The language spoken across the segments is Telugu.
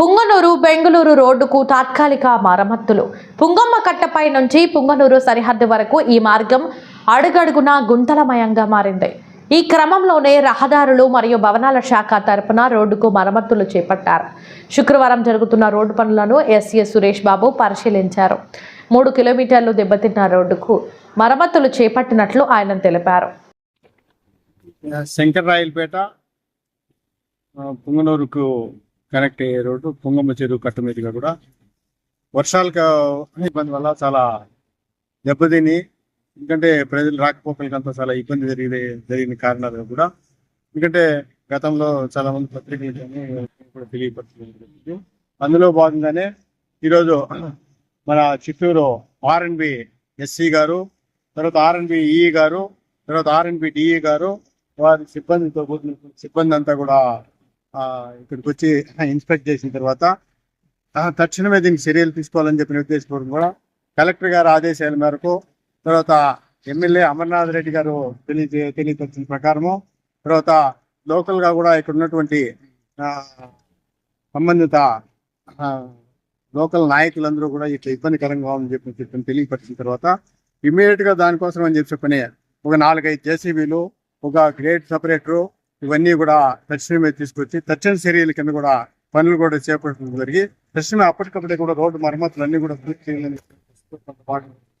పుంగనూరు బెంగళూరు రోడ్డుకు తాత్కాలిక మరమ్మతులు. పుంగమ్మ కట్టపై నుంచి పుంగనూరు సరిహద్దు వరకు ఈ మార్గం అడుగడుగునా గుంతలమయంగా మారింది. ఈ క్రమంలోనే రహదారులు మరియు భవనాల శాఖ తరపున రోడ్డుకు మరమ్మతులు చేపట్టారు. శుక్రవారం జరుగుతున్న రోడ్డు పనులను ఎస్ఏ సురేష్ బాబు పరిశీలించారు. మూడు కిలోమీటర్లు దెబ్బతిన్న రోడ్డుకు మరమ్మతులు చేపట్టినట్లు ఆయన తెలిపారు. శంకర్ రాయలపేట పుంగనూరుకు కనెక్ట్ అయ్యే రోడ్డు పుంగమ్మ చెరువు కట్ట మీదుగా కూడా వర్షాలకు ఇబ్బంది వల్ల చాలా దెబ్బతిని. ఎందుకంటే ప్రజలు రాకపోకలకంతా చాలా ఇబ్బంది జరిగే జరిగిన కారణాలు కూడా. ఎందుకంటే గతంలో చాలా మంది పత్రికలు కానీ కూడా తెలియపరచలేదు అందులో భాగంగానే ఈరోజు మన చిత్తూరు ఆర్ఎన్బి ఎస్సీ గారు తర్వాత ఆర్ఎన్బి ఈ గారు తర్వాత ఆర్ఎన్బి డిఈ గారు వారి సిబ్బందితో సిబ్బంది అంతా కూడా ఇక్కడికి వచ్చి ఇన్స్పెక్ట్ చేసిన తర్వాత తక్షణమే దీనికి చర్యలు తీసుకోవాలని చెప్పిన ఉద్దేశపూర్వకం కూడా కలెక్టర్ గారి ఆదేశాల మేరకు తర్వాత ఎమ్మెల్యే అమర్నాథ్ రెడ్డి గారు తెలియ తెలియపరిచిన ప్రకారము తర్వాత లోకల్గా కూడా ఇక్కడ ఉన్నటువంటి సంబంధిత లోకల్ నాయకులందరూ కూడా ఇట్లా ఇబ్బందికరంగా ఉందని చెప్పి చెప్పిన తెలియపరిచిన తర్వాత ఇమీడియట్గా దానికోసం అని చెప్పి చెప్పని ఒక నాలుగైదు జేసీబీలు ఒక గ్రేట్ సపరేటరు ఇవన్నీ కూడా తక్షణమే తీసుకొచ్చి తక్షణ చర్యల కింద కూడా పనులు కూడా చేపట్టడం జరిగి తక్షణమే అప్పటికప్పుడే కూడా రోడ్డు మరమ్మతులు అన్ని కూడా పూర్తి చేయాలని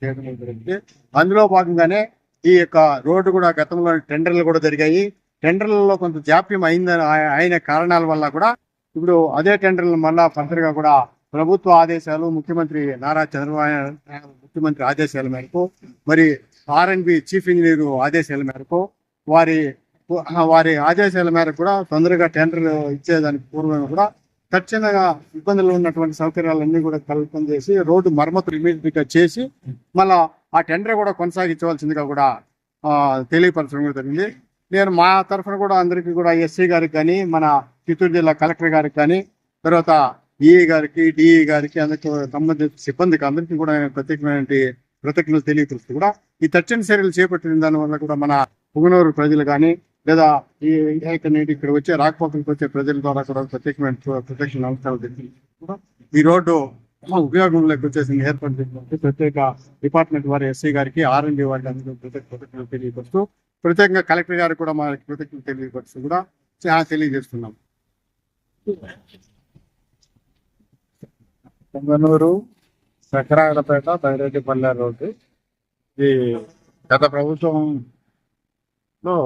చేయడం జరిగింది అందులో భాగంగానే ఈ యొక్క రోడ్డు కూడా గతంలో టెండర్లు కూడా జరిగాయి. టెండర్లలో కొంత జాప్యం అయిందని అయిన కారణాల వల్ల కూడా ఇప్పుడు అదే టెండర్లు మళ్ళా ఫర్దర్ కూడా ప్రభుత్వ ఆదేశాలు ముఖ్యమంత్రి నారా చంద్రబాబు ముఖ్యమంత్రి ఆదేశాల మేరకు మరి ఆర్ఎన్బి చీఫ్ ఇంజనీర్ ఆదేశాల మేరకు వారి వారి ఆదేశాల మేరకు కూడా తొందరగా టెండర్ ఇచ్చేదానికి పూర్వమే కూడా ఖచ్చితంగా ఇబ్బందులు ఉన్నటువంటి సౌకర్యాలన్నీ కూడా కల్పన చేసి రోడ్డు మరమ్మతులు ఇమీడియట్గా చేసి మళ్ళా ఆ టెండర్ కూడా కొనసాగించవలసిందిగా కూడా తెలియపరచడం కూడా జరిగింది. నేను మా తరఫున కూడా అందరికీ కూడా ఎస్సీ గారికి కానీ మన చిత్తూరు జిల్లా కలెక్టర్ గారికి కానీ తర్వాత ఈఈ గారికి డిఈ గారికి అందరికి సంబంధిత సిబ్బందికి అందరికీ కూడా నేను ప్రత్యేకమైన కృతజ్ఞతలు తెలియపరుస్తూ కూడా ఈ తక్షణ చర్యలు చేపట్టిన దాని వల్ల కూడా మన పుగనూరు ప్రజలు కానీ లేదా ఈ ఇక్కడ నేటి ఇక్కడ వచ్చే రాకపోకలకు వచ్చే ప్రజల ద్వారా కూడా ప్రత్యేకమైన ప్రత్యక్ష నమస్కారాలు కూడా ఈ రోడ్డు ఉపయోగంలోకి వచ్చేసింది ఏర్పాటు ప్రత్యేక డిపార్ట్మెంట్ వారి ఎస్సీ గారికి ఆర్ఎండి వారికి అందరూ ప్రత్యేక కృతజ్ఞతలు తెలియపరుస్తూ ప్రత్యేకంగా కలెక్టర్ గారికి కూడా మనకి కృతజ్ఞతలు తెలియపరుస్తూ కూడా చాలా తెలియజేస్తున్నాం. పొంగనూరు సకరాయలపేట బైరెడ్డిపల్లె రోడ్డు. ఈ గత ప్రభుత్వంలో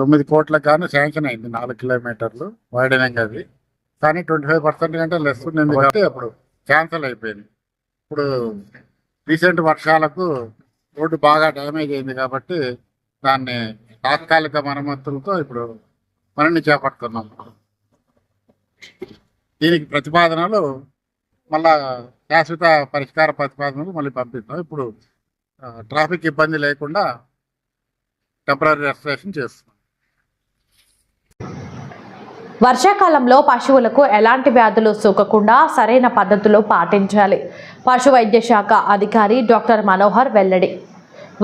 తొమ్మిది కోట్లకు గాను శాంక్షన్ అయింది నాలుగు కిలోమీటర్లు వైడనింగ్ అది. కానీ ట్వంటీ ఫైవ్ పర్సెంట్ కంటే లెస్ ఉంది కాబట్టి అప్పుడు క్యాన్సిల్ అయిపోయింది. ఇప్పుడు రీసెంట్ వర్షాలకు రోడ్డు బాగా డ్యామేజ్ అయింది కాబట్టి దాన్ని తాత్కాలిక మరమ్మతులతో ఇప్పుడు పనిని చేపడుతున్నాం దీనికి ప్రతిపాదనలు మళ్ళా శాశ్వత పరిష్కార ప్రతిపాదనలు మళ్ళీ పంపిస్తాం ఇప్పుడు ట్రాఫిక్ ఇబ్బంది లేకుండా టెంపరీ రెస్టరేషన్ చేస్తున్నాం. వర్షాకాలంలో పశువులకు ఎలాంటి వ్యాధులు సోకకుండా సరైన పద్ధతిలో పాటించాలి. పశు వైద్య శాఖ అధికారి డాక్టర్ మనోహర్ వెల్లడి.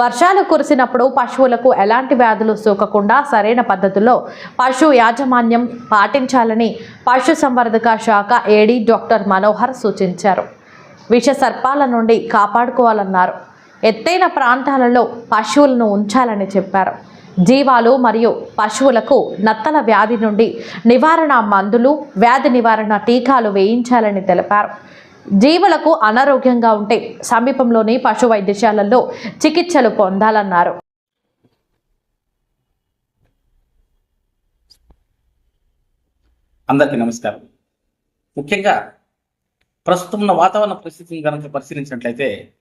వర్షాలు కురిసినప్పుడు పశువులకు ఎలాంటి వ్యాధులు సోకకుండా సరైన పద్ధతిలో పశు యాజమాన్యం పాటించాలని పశు సంవర్ధక శాఖ ఏడీ డాక్టర్ మనోహర్ సూచించారు. విష సర్పాల నుండి కాపాడుకోవాలన్నారు. ఎత్తైన ప్రాంతాలలో పశువులను ఉంచాలని చెప్పారు. జీవాలు మరియు పశువులకు నత్తల వ్యాధి నుండి నివారణ మందులు వ్యాధి నివారణ టీకాలు వేయించాలని తెలిపారు. జీవులకు అనారోగ్యంగా ఉంటే సమీపంలోని పశు వైద్యశాలల్లో చికిత్సలు పొందాలన్నారు. అందరికీ నమస్కారం. ముఖ్యంగా ప్రస్తుతం ఉన్న వాతావరణ పరిస్థితిని కనుక పరిశీలించినట్లయితే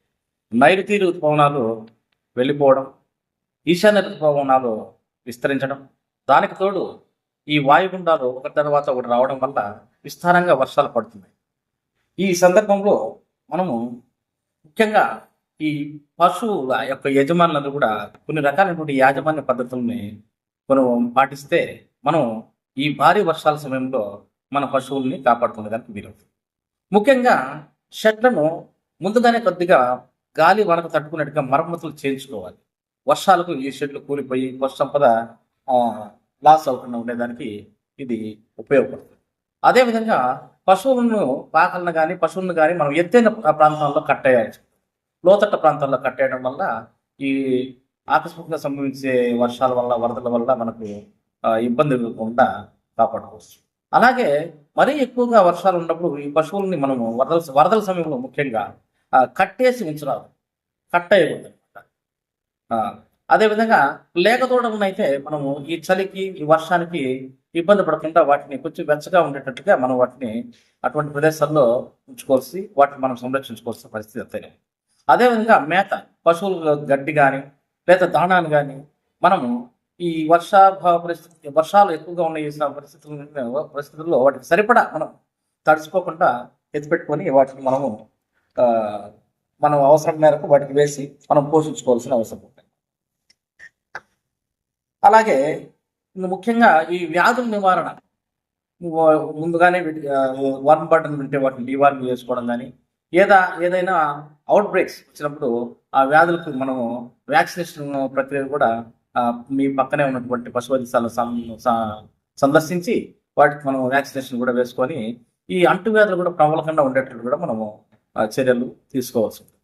నైరుతి ఋతుపవనాలు వెళ్ళిపోవడం ఈశాన్య ఋతుపవనాలు విస్తరించడం. దానికి తోడు ఈ వాయుగుండాలు ఒకటి తర్వాత ఒకటి రావడం వల్ల విస్తారంగా వర్షాలు పడుతున్నాయి. ఈ సందర్భంలో మనము ముఖ్యంగా ఈ పశువుల యొక్క యజమానులందరూ కూడా కొన్ని రకాలైనటువంటి యాజమాన్య పద్ధతుల్ని మనం పాటిస్తే మనం ఈ భారీ వర్షాల సమయంలో మన పశువుల్ని కాపాడుకునేదానికి వీలవుతుంది. ముఖ్యంగా షెడ్లను ముందుగానే కొద్దిగా గాలి వరకు తట్టుకున్నట్టుగా మరమ్మతులు చేయించుకోవాలి. వర్షాలకు ఈ షెడ్లు కూలిపోయి పశు సంపద లాస్ అవ్వకుండా ఉండేదానికి ఇది ఉపయోగపడుతుంది. అదేవిధంగా పశువులను పాకలను కానీ పశువులను కానీ మనం ఎత్తైన ప్రాంతాల్లో కట్టేయాలి. లోతట్ట ప్రాంతాల్లో కట్టేయడం వల్ల ఈ ఆకస్మికంగా సంభవించే వర్షాల వల్ల వరదల వల్ల మనకు ఇబ్బంది లేకుండా కాపాడుకోవచ్చు. అలాగే మరీ ఎక్కువగా వర్షాలు ఉన్నప్పుడు ఈ పశువుల్ని మనము వరదల వరదల సమయంలో ముఖ్యంగా కట్టేసి ఉంచరాదు. కట్టేయకూడదు. అదేవిధంగా లేక తోడలను అయితే మనము ఈ చలికి ఈ వర్షానికి ఇబ్బంది పడకుండా వాటిని కొంచెం వెచ్చగా ఉండేటట్టుగా మనం వాటిని అటువంటి ప్రదేశాల్లో ఉంచుకోవాల్సి వాటిని మనం సంరక్షించుకోవాల్సిన పరిస్థితి అంతేనే. అదేవిధంగా మేత పశువులు గడ్డి కానీ లేదా దాణాను కానీ మనము ఈ వర్షాభావ పరిస్థితి వర్షాలు ఎక్కువగా ఉన్న పరిస్థితుల పరిస్థితుల్లో వాటికి సరిపడా మనం తడిసిపోకుండా ఎత్తిపెట్టుకొని వాటిని మనము మనం అవసరం మేరకు వాటికి వేసి మనం పోషించుకోవాల్సిన అవసరం. అలాగే ముఖ్యంగా ఈ వ్యాధుల నివారణ. ముందుగానే వీటి- బటన్ ఉంటే వాటిని డివార్మ్ చేసుకోవడం కానీ ఏదా ఏదైనా అవుట్ బ్రేక్స్ వచ్చినప్పుడు ఆ వ్యాధులకు మనము వ్యాక్సినేషన్ ప్రక్రియ కూడా మీ పక్కనే ఉన్నటువంటి పశు వైద్యశాల సందర్శించి వాటికి మనం వ్యాక్సినేషన్ కూడా వేసుకొని ఈ అంటువ్యాధులు కూడా ప్రబలకుండా ఉండేటట్టు కూడా మనము చర్యలు తీసుకోవాల్సి ఉంటుంది.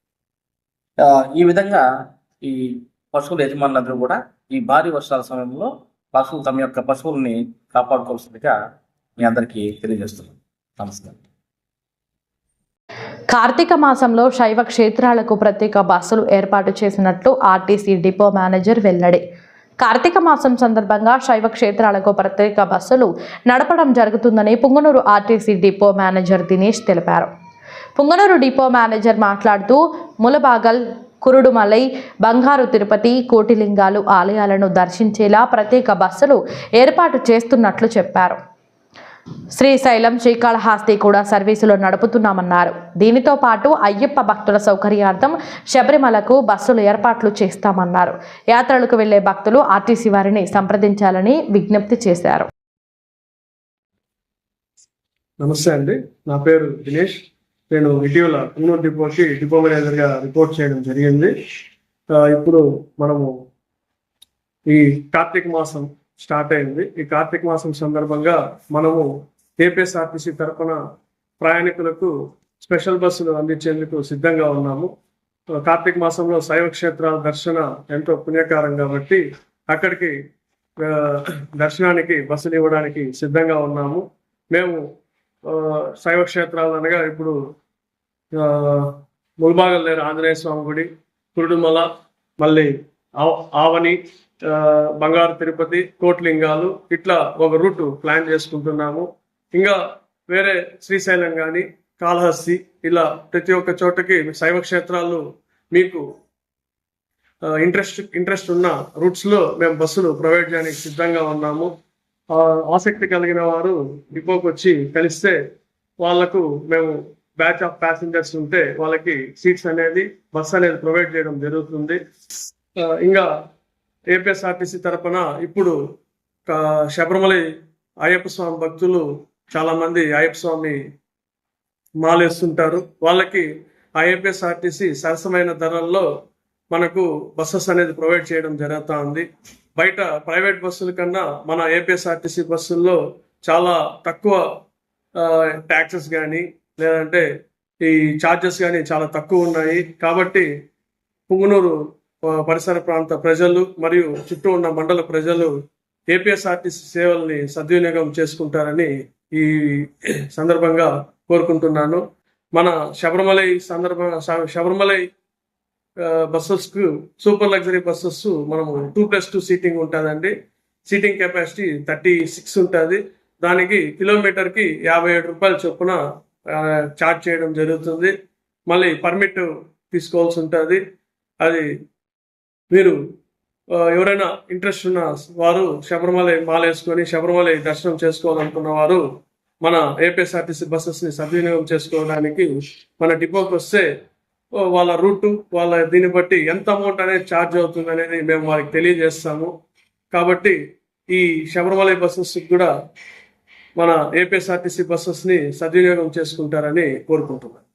ఈ విధంగా ఈ పశువుల యజమానులందరూ కూడా ఈ భారీ వర్షాల సమయంలో పశువులు తమ యొక్క పశువుల్ని కాపాడుకోవాల్సిందిగా మీ అందరికీ తెలియజేస్తున్నాను. నమస్కారం. కార్తీక మాసంలో శైవ క్షేత్రాలకు ప్రత్యేక బస్సులు ఏర్పాటు చేసినట్లు ఆర్టీసీ డిపో మేనేజర్ వెల్లడి. కార్తీక మాసం సందర్భంగా శైవ క్షేత్రాలకు ప్రత్యేక బస్సులు నడపడం జరుగుతుందని Punganur RTC depot manager Dinesh తెలిపారు. పుంగనూరు డిపో మేనేజర్ మాట్లాడుతూ ములబాగల్ కురుడుమలై బంగారు తిరుపతి కోటిలింగాలు ఆలయాలను దర్శించేలా ప్రత్యేక బస్సులు ఏర్పాటు చేస్తున్నట్లు చెప్పారు. శ్రీశైలం శ్రీకాళహస్తి కూడా సర్వీసులు నడుపుతున్నామన్నారు. దీనితో పాటు అయ్యప్ప భక్తుల సౌకర్యార్థం శబరిమలకు బస్సులు ఏర్పాట్లు చేస్తామన్నారు. యాత్రలకు వెళ్ళే భక్తులు ఆర్టీసీ వారిని సంప్రదించాలని విజ్ఞప్తి చేశారు. నమస్తే అండి. నా పేరు దినేష్. నేను ఇటీవల కున్నూరు డిపోకి డిపో మేనేజర్గా రిపోర్ట్ చేయడం జరిగింది. ఇప్పుడు మనము ఈ కార్తీక మాసం స్టార్ట్ అయింది. ఈ కార్తీక మాసం సందర్భంగా మనము ఏపీఎస్ఆర్టీసీ తరఫున ప్రయాణికులకు స్పెషల్ బస్సులు అందించేందుకు సిద్ధంగా ఉన్నాము. కార్తీక మాసంలో శైవ క్షేత్రాల దర్శన ఎంతో పుణ్యకారం కాబట్టి అక్కడికి దర్శనానికి బస్సులు ఇవ్వడానికి సిద్ధంగా ఉన్నాము. మేము శైవ క్షేత్రాలు అనగా ఇప్పుడు ఆ, ముల్బాగల్ దగ్గర ఆంజనేయ స్వామి గుడి కురుడుమల మళ్ళీ ఆవని బంగారు తిరుపతి కోట్లింగాలు ఇట్లా ఒక రూట్ ప్లాన్ చేసుకుంటున్నాము. ఇంకా వేరే శ్రీశైలం కానీ కాళహస్తి ఇలా ప్రతి ఒక్క చోటకి శైవ క్షేత్రాలు మీకు ఇంట్రెస్ట్ ఇంట్రెస్ట్ ఉన్న రూట్స్లో మేము బస్సులు ప్రొవైడ్ చేయడానికి సిద్ధంగా ఉన్నాము. ఆసక్తి కలిగిన వారు డిపోకి వచ్చి కలిస్తే వాళ్ళకు మేము బ్యాచ్ ఆఫ్ ప్యాసింజర్స్ ఉంటే వాళ్ళకి సీట్స్ అనేది బస్ అనేది ప్రొవైడ్ చేయడం జరుగుతుంది. ఇంకా ఏపీఎస్ఆర్టీసీ తరపున ఇప్పుడు శబరిమలై అయ్యప్ప స్వామి భక్తులు చాలా మంది అయ్యప్ప స్వామి మాలేస్తుంటారు. వాళ్ళకి ఐఎపిఎస్ఆర్టీసీ సరసమైన ధరల్లో మనకు బస్సెస్ అనేది ప్రొవైడ్ చేయడం జరుగుతూ ఉంది. బయట ప్రైవేట్ బస్సుల కన్నా మన ఏపీఎస్ఆర్టీసీ బస్సుల్లో చాలా తక్కువ ట్యాక్సెస్ కానీ లేదంటే ఈ ఛార్జెస్ కానీ చాలా తక్కువ ఉన్నాయి. కాబట్టి పుంగనూరు పరిసర ప్రాంత ప్రజలు మరియు చుట్టూ ఉన్న మండల ప్రజలు ఏపీఎస్ఆర్టీసీ సేవల్ని సద్వినియోగం చేసుకుంటారని ఈ సందర్భంగా కోరుకుంటున్నాను. మన శబరిమలై సందర్భ శబరిమలై బస్సెస్కు సూపర్ లగ్జరీ బస్సెస్ మనము టూ ప్లస్ టూ సీటింగ్ ఉంటుందండి. సీటింగ్ కెపాసిటీ థర్టీ సిక్స్ ఉంటుంది. దానికి కిలోమీటర్కి యాభై ఏడు రూపాయల చొప్పున చార్జ్ చేయడం జరుగుతుంది. మళ్ళీ పర్మిట్ తీసుకోవాల్సి ఉంటుంది. అది మీరు ఎవరైనా ఇంట్రెస్ట్ ఉన్న వారు శబరిమల మాల వేసుకొని శబరిమలై దర్శనం చేసుకోవాలనుకున్న వారు మన ఏపీఎస్ఆర్టీసీ బస్సెస్ని సద్వినియోగం చేసుకోవడానికి మన డిపోకి వస్తే వాళ్ళ రూట్ వాళ్ళ దీన్ని బట్టి ఎంత అమౌంట్ అనేది ఛార్జ్ అవుతుంది అనేది మేము వారికి తెలియజేస్తాము. కాబట్టి ఈ శబరిమలై బస్సెస్ కూడా మన ఏపీఎస్ఆర్టీసీ బస్సెస్ని సద్వినియోగం చేసుకుంటారని కోరుకుంటున్నాను.